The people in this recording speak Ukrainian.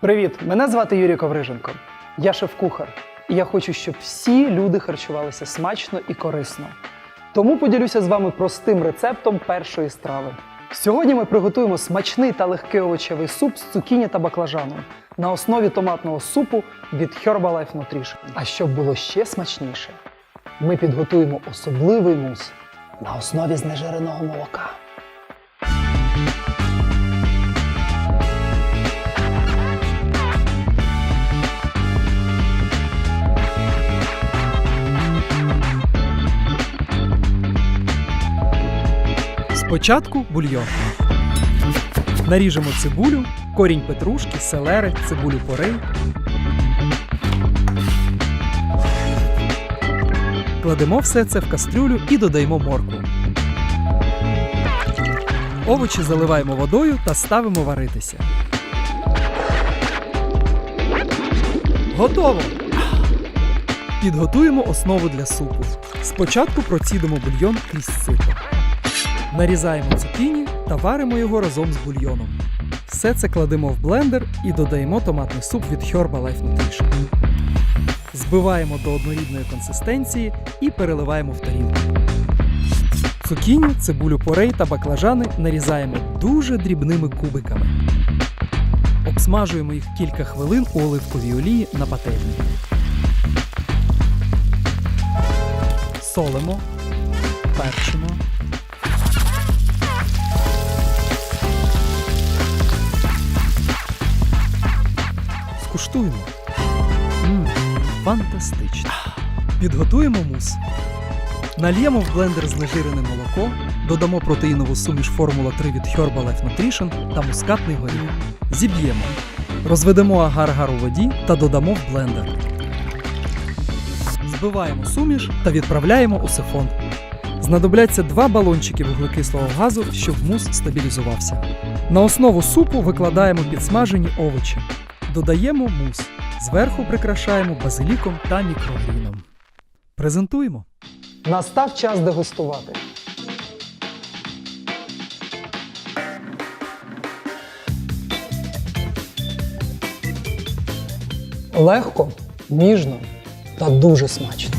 Привіт! Мене звати Юрій Ковриженко. Я шеф-кухар, і я хочу, щоб всі люди харчувалися смачно і корисно. Тому поділюся з вами простим рецептом першої страви. Сьогодні ми приготуємо смачний та легкий овочевий суп з цукіні та баклажаном на основі томатного супу від Herbalife Nutrition. А щоб було ще смачніше, ми підготуємо особливий мус на основі знежиреного молока. Спочатку бульйон. Наріжемо цибулю, корінь петрушки, селери, цибулю порей. Кладемо все це в кастрюлю і додаємо моркву. Овочі заливаємо водою та ставимо варитися. Готово! Підготуємо основу для супу. Спочатку процідимо бульйон крізь сито. Нарізаємо цукіні та варимо його разом з бульйоном. Все це кладемо в блендер і додаємо томатний суп від Herbalife Nutrition. Збиваємо до однорідної консистенції і переливаємо в тарілку. Цукіні, цибулю порей та баклажани нарізаємо дуже дрібними кубиками. Обсмажуємо їх кілька хвилин у оливковій олії на пательні. Солимо, перчимо. Скуштуємо. Мм, фантастично. Підготуємо мус. Нальємо в блендер знежирене молоко, додамо протеїнову суміш Формула 3 від Herbalife Nutrition та мускатний горіх. Зіб'ємо. Розведемо агар-агар у воді та додамо в блендер. Збиваємо суміш та відправляємо у сифон. Знадобляться два балончики вуглекислого газу, щоб мус стабілізувався. На основу супу викладаємо підсмажені овочі. Додаємо мус. Зверху прикрашаємо базиліком та мікрогріном. Презентуємо. Настав час дегустувати. Легко, ніжно та дуже смачно.